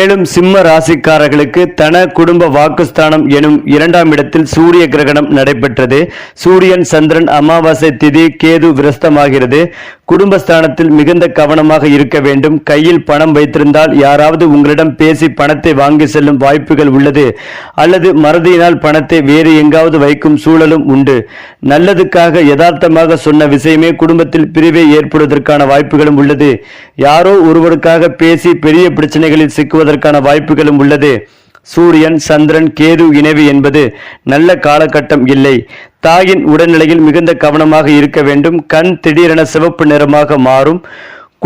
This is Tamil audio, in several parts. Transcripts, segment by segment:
மேலும் சிம்ம ராசிக்காரர்களுக்கு தன குடும்ப வாக்குஸ்தானம் எனும் இரண்டாம் இடத்தில் சூரிய கிரகணம் நடைபெற்றது. சூரியன் சந்திரன் அமாவாசை திதி கேது விரஸ்தமாகிறது. குடும்பஸ்தானத்தில் மிகுந்த கவனமாக இருக்க வேண்டும். கையில் பணம் வைத்திருந்தால் யாராவது உங்களிடம் பேசி பணத்தை வாங்கி செல்லும் வாய்ப்புகள் உள்ளது. அல்லது மறதியினால் பணத்தை வேறு எங்காவது வைக்கும் சூழலும் உண்டு. நல்லதுக்காக யதார்த்தமாக சொன்ன விஷயமே குடும்பத்தில் பிரிவை ஏற்படுவதற்கான வாய்ப்புகளும் உள்ளது. யாரோ ஒருவருக்காக பேசி பெரிய பிரச்சனைகளில் சிக்குவதற்கான வாய்ப்புகளும் உள்ளது. சூரியன் சந்திரன் கேது இணைவு என்பது நல்ல காலகட்டம் இல்லை. தாயின் உடல்நிலையில் மிகுந்த கவனமாக இருக்க வேண்டும். கண் திடீரென சிவப்பு நிறமாக மாறும்.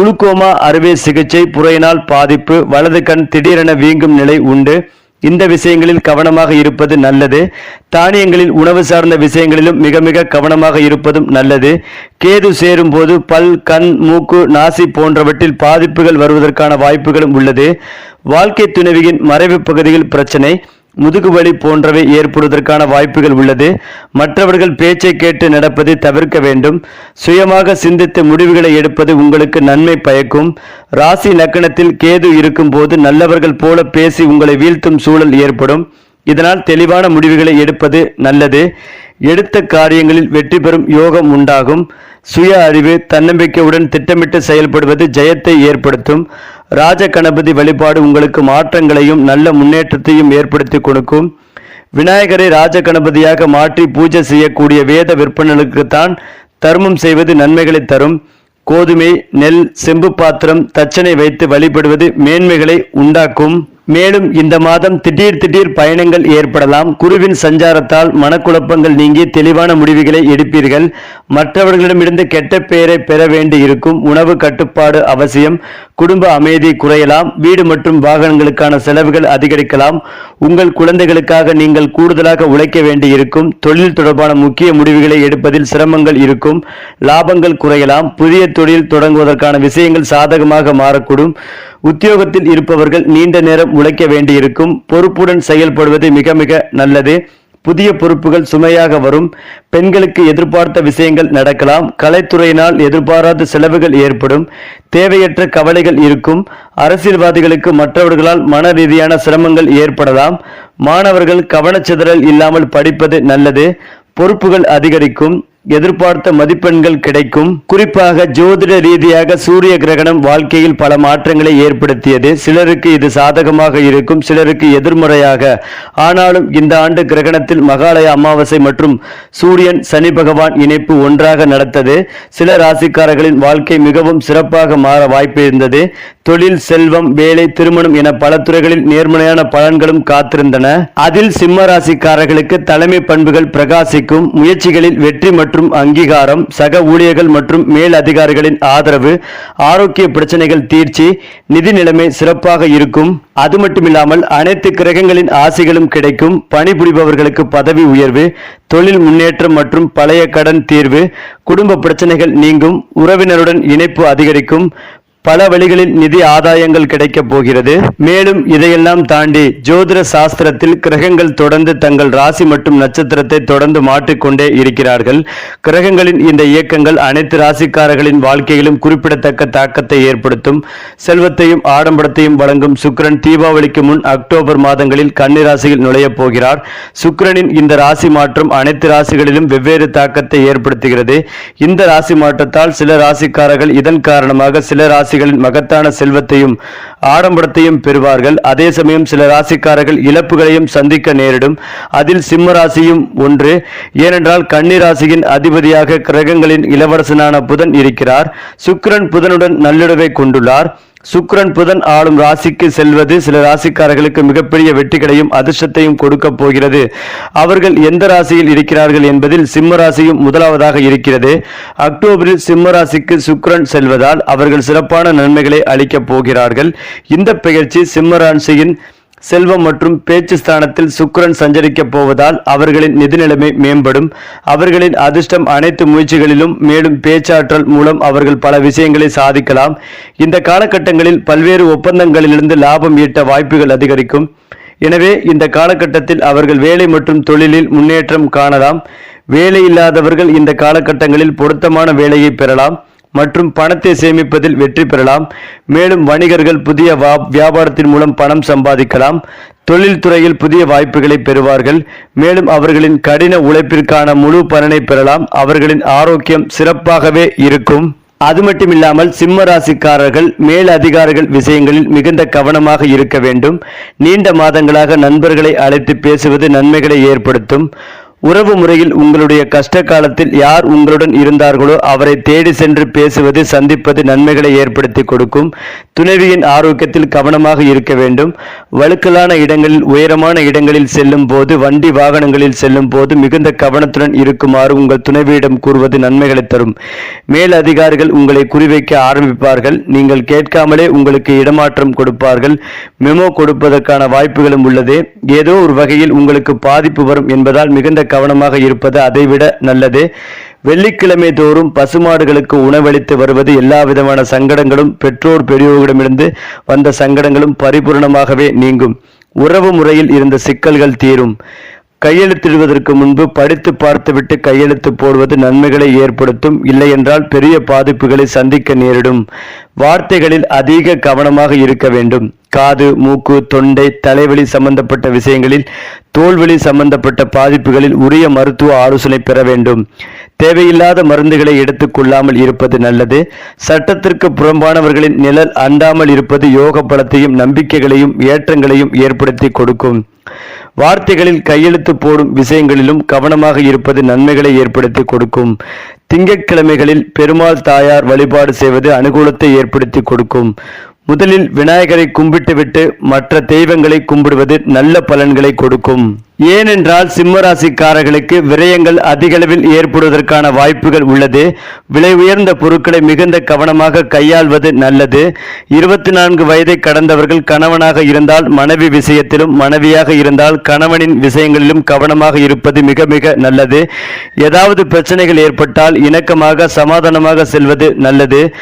குளுக்கோமா அறுவை சிகிச்சை புறையினால் பாதிப்பு வலது கண் திடீரென வீங்கும் நிலை உண்டு. இந்த விஷயங்களில் கவனமாக இருப்பது நல்லது. தானியங்களில் உணவு சார்ந்த விஷயங்களிலும் மிக மிக கவனமாக இருப்பதும் நல்லது. கேது சேரும் போது பல் கண் மூக்கு நாசி போன்றவற்றில் பாதிப்புகள் வருவதற்கான வாய்ப்புகளும் உள்ளது. வாழ்க்கை துணைவியின் மறைவு பகுதியில் பிரச்சனை. முதுகுவலி போன்றவை ஏற்படுவதற்கான வாய்ப்புகள் உள்ளது. மற்றவர்கள் பேச்சை கேட்டு நடப்பதை தவிர்க்க வேண்டும். சுயமாக சிந்தித்து முடிவுகளை எடுப்பது உங்களுக்கு நன்மை பயக்கும். ராசி லக்கணத்தில் கேது இருக்கும்போது நல்லவர்கள் போல பேசி உங்களை வீழ்த்தும் சூழல் ஏற்படும். இதனால் தெளிவான முடிவுகளை எடுப்பது நல்லது. எடுத்த காரியங்களில் வெற்றி பெறும் யோகம் உண்டாகும். சுய அறிவு தன்னம்பிக்கையுடன் திட்டமிட்டு செயல்படுவது ஜெயத்தை ஏற்படுத்தும். ராஜ கணபதி வழிபாடு உங்களுக்கு மாற்றங்களையும் நல்ல முன்னேற்றத்தையும் ஏற்படுத்தி கொடுக்கும். விநாயகரை ராஜ கணபதியாக மாற்றி பூஜை செய்யக்கூடிய வேத விற்பனர்களுக்குத்தான் தர்மம் செய்வது நன்மைகளை தரும். கோதுமை நெல் செம்பு பாத்திரம் தச்சனை வைத்து வழிபடுவது மேன்மைகளை உண்டாக்கும். மேலும் இந்த மாதம் திடீர் திடீர் பயணங்கள் ஏற்படலாம். குருவின் சஞ்சாரத்தால் மனக்குழப்பங்கள் நீங்கி தெளிவான முடிவுகளை எடுப்பீர்கள். மற்றவர்களிடமிருந்து கெட்ட பெயரை பெற வேண்டி இருக்கும் உணவு கட்டுப்பாடு அவசியம். குடும்ப அமைதி குறையலாம் வீடு மற்றும் வாகனங்களுக்கான செலவுகள் அதிகரிக்கலாம். உங்கள் குழந்தைகளுக்காக நீங்கள் கூடுதலாக உழைக்க வேண்டி இருக்கும் தொழில் தொடர்பான முக்கிய முடிவுகளை எடுப்பதில் சிரமங்கள் இருக்கும். லாபங்கள் குறையலாம். புதிய தொழில் தொடங்குவதற்கான விஷயங்கள் சாதகமாக மாறக்கூடும். உத்தியோகத்தில் இருப்பவர்கள் நீண்ட நேரம் உழைக்க வேண்டியிருக்கும். பொறுப்புடன் செயல்படுவது மிக மிக நல்லது. புதிய பொறுப்புகள் சுமையாக வரும். பெண்களுக்கு எதிர்பார்த்த விஷயங்கள் நடக்கலாம். கலைத்துறையினால் எதிர்பாராத செலவுகள் ஏற்படும். தேவையற்ற கவலைகள் இருக்கும். அரசியல்வாதிகளுக்கு மற்றவர்களால் மன ரீதியான சிரமங்கள் ஏற்படலாம். மாணவர்கள் கவனச்சிதறல் இல்லாமல் படிப்பது நல்லது. பொறுப்புகள் அதிகரிக்கும். எதிர்பார்த்த மதிப்பெண்கள் கிடைக்கும். குறிப்பாக ஜோதிட ரீதியாக சூரிய கிரகணம் வாழ்க்கையில் பல மாற்றங்களை ஏற்படுத்தியது. சிலருக்கு இது சாதகமாக இருக்கும் சிலருக்கு எதிர்மறையாக. ஆனாலும் இந்த ஆண்டு கிரகணத்தில் மகாலய அமாவாசை மற்றும் சூரியன் சனி பகவான் இணைப்பு ஒன்றாக நடத்தது. சில ராசிக்காரர்களின் வாழ்க்கை மிகவும் சிறப்பாக மாற வாய்ப்பு இருந்தது. தொழில் செல்வம் வேலை திருமணம் என பல துறைகளில் நேர்மறையான பலன்களும் காத்திருந்தன. அதில் சிம்ம ராசிக்காரர்களுக்கு தலைமை பண்புகள் பிரகாசிக்கும். முயற்சிகளில் வெற்றி மற்றும் அங்கீகாரம் சக ஊழியர்கள் மற்றும் மேல் அதிகாரிகளின் ஆதரவு ஆரோக்கிய பிரச்சனைகள் தீர்ச்சி நிதி நிலைமை சிறப்பாக இருக்கும். அது மட்டுமில்லாமல் அனைத்து கிரகங்களின் ஆசைகளும் கிடைக்கும். பணிபுரிபவர்களுக்கு பதவி உயர்வு தொழில் முன்னேற்றம் மற்றும் பழைய கடன் தீர்வு குடும்ப பிரச்சனைகள் நீங்கும் உறவினருடன் இணைப்பு அதிகரிக்கும் பல வழிகளில் நிதி ஆதாயங்கள் கிடைக்கப் போகிறது. மேலும் இதையெல்லாம் தாண்டி ஜோதிட சாஸ்திரத்தில் கிரகங்கள் தொடர்ந்து தங்கள் ராசி மற்றும் நட்சத்திரத்தை தொடர்ந்து மாற்றிக்கொண்டே இருக்கிறார்கள். கிரகங்களின் இந்த இயக்கங்கள் அனைத்து ராசிக்காரர்களின் வாழ்க்கையிலும் குறிப்பிடத்தக்க தாக்கத்தை ஏற்படுத்தும். செல்வத்தையும் ஆடம்பரத்தையும் வழங்கும் சுக்கிரன் தீபாவளிக்கு முன் அக்டோபர் மாதங்களில் கன்னிராசியில் நுழையப் போகிறார். சுக்கிரனின் இந்த ராசி மாற்றம் அனைத்து ராசிகளிலும் வெவ்வேறு தாக்கத்தை ஏற்படுத்துகிறது. இந்த ராசி மாற்றத்தால் சில ராசிக்காரர்கள் இதன் காரணமாக சில ராசி ராசிகளின் மகத்தான செல்வத்தையும் ஆடம்பரத்தையும் பெறுவார்கள். அதே சமயம் சில ராசிக்காரர்கள் இழப்புகளையும் சந்திக்க நேரிடும். அதில் சிம்ம ராசியும் ஒன்று. ஏனென்றால் கன்னி ராசியின் அதிபதியாக கிரகங்களின் இளவரசனான புதன் இருக்கிறார். சுக்கிரன் புதனுடன் நல்லுறவை கொண்டுள்ளார். சுக்ரன் புதன் ஆளும் ராசிக்கு செல்வது சில ராசிக்காரர்களுக்கு மிகப்பெரிய வெற்றிகளையும் அதிர்ஷ்டத்தையும் கொடுக்க போகிறது. அவர்கள் எந்த ராசியில் இருக்கிறார்கள் என்பதில் சிம்ம ராசியும் முதலாவதாக இருக்கிறது. அக்டோபரில் சிம்ம ராசிக்கு சுக்ரன் செல்வதால் அவர்கள் சிறப்பான நன்மைகளை அளிக்கப் போகிறார்கள். இந்த பெயர்ச்சி சிம்ம ராசியின் செல்வம் மற்றும் பேச்சு ஸ்தானத்தில் சுக்கரன் சஞ்சரிக்கப் போவதால் அவர்களின் நிதி நிலைமை மேம்படும். அவர்களின் அதிர்ஷ்டம் அனைத்து முயற்சிகளிலும் மேலும் பேச்சாற்றல் மூலம் அவர்கள் பல விஷயங்களை சாதிக்கலாம். இந்த காலகட்டங்களில் பல்வேறு ஒப்பந்தங்களிலிருந்து லாபம் ஈட்ட வாய்ப்புகள் அதிகரிக்கும். எனவே இந்த காலகட்டத்தில் அவர்கள் வேலை மற்றும் தொழிலில் முன்னேற்றம் காணலாம். வேலை இல்லாதவர்கள் இந்த காலகட்டங்களில் பொருத்தமான வேலையை பெறலாம். மற்றும் பணத்தை சேமிப்பதில் வெற்றி பெறலாம். மேலும் வணிகர்கள் புதிய வியாபாரத்தின் மூலம் பணம் சம்பாதிக்கலாம். தொழில்துறையில் புதிய வாய்ப்புகளை பெறுவார்கள். மேலும் அவர்களின் கடின உழைப்பிற்கான முழு பலனை பெறலாம். அவர்களின் ஆரோக்கியம் சிறப்பாகவே இருக்கும். அது மட்டுமில்லாமல் சிம்ம ராசிக்காரர்கள் மேல் அதிகாரிகள் விஷயங்களில் மிகுந்த கவனமாக இருக்க வேண்டும். நீண்ட மாதங்களாக நண்பர்களை அழைத்து பேசுவது நன்மைகளை ஏற்படுத்தும். உறவு முறையில் உங்களுடைய கஷ்ட காலத்தில் யார் உங்களுடன் இருந்தார்களோ அவரை தேடி சென்று பேசுவது சந்திப்பது நன்மைகளை ஏற்படுத்தி கொடுக்கும். துணைவியின் ஆரோக்கியத்தில் கவனமாக இருக்க வேண்டும். வழுக்கலான இடங்களில் உயரமான இடங்களில் செல்லும் போது வண்டி வாகனங்களில் செல்லும் போது மிகுந்த கவனத்துடன் இருக்குமாறு உங்கள் துணைவியிடம் கூறுவது நன்மைகளை தரும். மேல் அதிகாரிகள் உங்களை குறிவைக்க ஆரம்பிப்பார்கள். நீங்கள் கேட்காமலே உங்களுக்கு இடமாற்றம் கொடுப்பார்கள். மெமோ கொடுப்பதற்கான வாய்ப்புகளும் உள்ளது. ஏதோ ஒரு வகையில் உங்களுக்கு பாதிப்பு வரும் என்பதால் மிகுந்த கவனமாக இருப்பது அதைவிட நல்லது. வெள்ளிக்கிழமை தோறும் பசுமாடுகளுக்கு உணவளித்து வருவது எல்லா விதமான சங்கடங்களும் பெற்றோர் பெரியோர்களிடமிருந்து வந்த சங்கடங்களும் பரிபூர்ணமாகவே நீங்கும். உறவு முறையில் இருந்த சிக்கல்கள் தீரும். கையெழுத்திடுவதற்கு முன்பு படித்து பார்த்துவிட்டு கையெழுத்து போடுவது நன்மைகளை ஏற்படுத்தும் இல்லையென்றால் பெரிய பாதிப்புகளை சந்திக்க நேரிடும். வார்த்தைகளில் அதிக கவனமாக இருக்க வேண்டும். காது மூக்கு தொண்டை தலைவலி சம்பந்தப்பட்ட விஷயங்களில் தோல்வலி சம்பந்தப்பட்ட பாதிப்புகளில் உரிய மருத்துவ ஆலோசனை பெற வேண்டும். தேவையில்லாத மருந்துகளை எடுத்துக்கொள்ளாமல் இருப்பது நல்லது. சட்டத்திற்கு புறம்பானவர்களின் நிழல் அண்டாமல் இருப்பது யோக பலத்தையும் நம்பிக்கைகளையும் ஏற்றங்களையும் ஏற்படுத்தி கொடுக்கும். வார்த்தைகளில் கையெழுத்து போடும் விஷயங்களிலும் கவனமாக இருப்பது நன்மைகளை ஏற்படுத்தி கொடுக்கும். திங்கட்கிழமைகளில் பெருமாள் தாயார் வழிபாடு செய்வது அனுகூலத்தை ஏற்படுத்தி கொடுக்கும். முதலில் விநாயகரை கும்பிட்டுவிட்டு மற்ற தெய்வங்களை கும்பிடுவது நல்ல பலன்களை கொடுக்கும். ஏனென்றால் சிம்மராசிக்காரர்களுக்கு விரயங்கள் அதிகளவில் ஏற்படுவதற்கான வாய்ப்புகள் உள்ளது. விலை உயர்ந்த பொருட்களை மிகுந்த கவனமாக கையாள்வது நல்லது. இருபத்தி நான்கு வயதை கடந்தவர்கள் கணவனாக இருந்தால் மனைவி விஷயத்திலும் மனைவியாக இருந்தால் கணவனின் விஷயங்களிலும் கவனமாக இருப்பது மிக மிக நல்லது. ஏதாவது பிரச்சனைகள் ஏற்பட்டால் இணக்கமாக சமாதானமாக செல்வது நல்லது.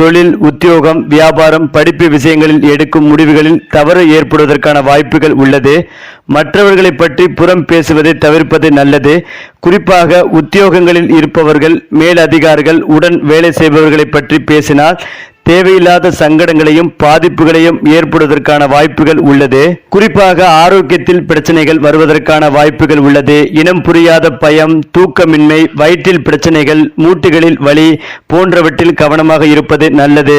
தொழில் உத்தியோகம் வியாபாரம் படிப்பு விஷயங்களில் எடுக்கும் முடிவுகளில் தவறு ஏற்படுவதற்கான வாய்ப்புகள் உள்ளது. மற்றவர்களை பற்றி புறம் பேசுவதை தவிர்ப்பது நல்லது. குறிப்பாக உத்தியோகங்களில் இருப்பவர்கள் மேலதிகாரிகள் உடன் வேலை செய்பவர்களை பற்றி பேசினால் தேவையில்லாத சங்கடங்களையும் பாதிப்புகளையும் ஏற்படுவதற்கான வாய்ப்புகள் உள்ளது. குறிப்பாக ஆரோக்கியத்தில் பிரச்சனைகள் வருவதற்கான வாய்ப்புகள் உள்ளது. இனம் புரியாத பயம் தூக்கமின்மை வயிற்றில் பிரச்சனைகள் மூட்டுகளில் வலி போன்றவற்றில் கவனமாக இருப்பது நல்லது.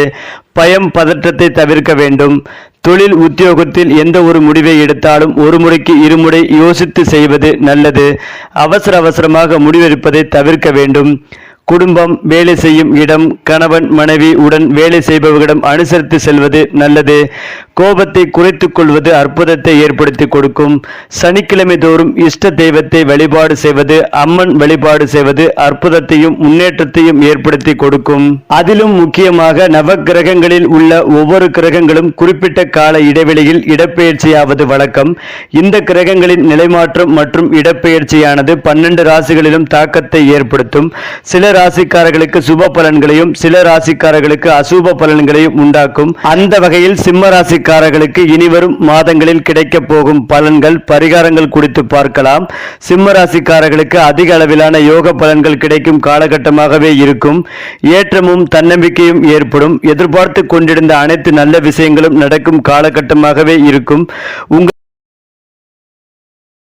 பயம் பதற்றத்தை தவிர்க்க வேண்டும். தொழில் உத்தியோகத்தில் எந்த ஒரு முடிவை எடுத்தாலும் ஒரு முறைக்கு இருமுறை யோசித்து செய்வது நல்லது. அவசர அவசரமாக முடிவெடுப்பதை தவிர்க்க வேண்டும். குடும்பம் வேலை செய்யும் இடம் கணவன் மனைவி உடன் வேலை செய்பவர்களிடம் அனுசரித்து செல்வது நல்லது. கோபத்தை குறைத்துக் கொள்வது அற்புதத்தை ஏற்படுத்தி கொடுக்கும். சனிக்கிழமை தோறும் இஷ்ட தெய்வத்தை வழிபாடு செய்வது அம்மன் வழிபாடு செய்வது அற்புதத்தையும் முன்னேற்றத்தையும் ஏற்படுத்தி கொடுக்கும். அதிலும் முக்கியமாக நவ கிரகங்களில் உள்ள ஒவ்வொரு கிரகங்களும் குறிப்பிட்ட கால இடைவெளியில் இடப்பெயர்ச்சியாவது வழக்கம். இந்த கிரகங்களின் நிலைமாற்றம் மற்றும் இடப்பெயர்ச்சியானது பன்னெண்டு ராசிகளிலும் தாக்கத்தை ஏற்படுத்தும். சில ராசிக்காரர்களுக்கு சுப பலன்களையும் சில ராசிக்காரர்களுக்கு அசுப பலன்களையும் உண்டாக்கும். அந்த வகையில் சிம்ம ராசிக்காரர்களுக்கு இனிவரும் மாதங்களில் கிடைக்கப் போகும் பலன்கள் பரிகாரங்கள் குறித்து பார்க்கலாம். சிம்ம ராசிக்காரர்களுக்கு அதிக அளவிலான யோக பலன்கள் கிடைக்கும் காலகட்டமாகவே இருக்கும். ஏற்றமும் தன்னம்பிக்கையும் ஏற்படும். எதிர்பார்த்து கொண்டிருந்த அனைத்து நல்ல விஷயங்களும் நடக்கும் காலகட்டமாகவே இருக்கும். உங்கள்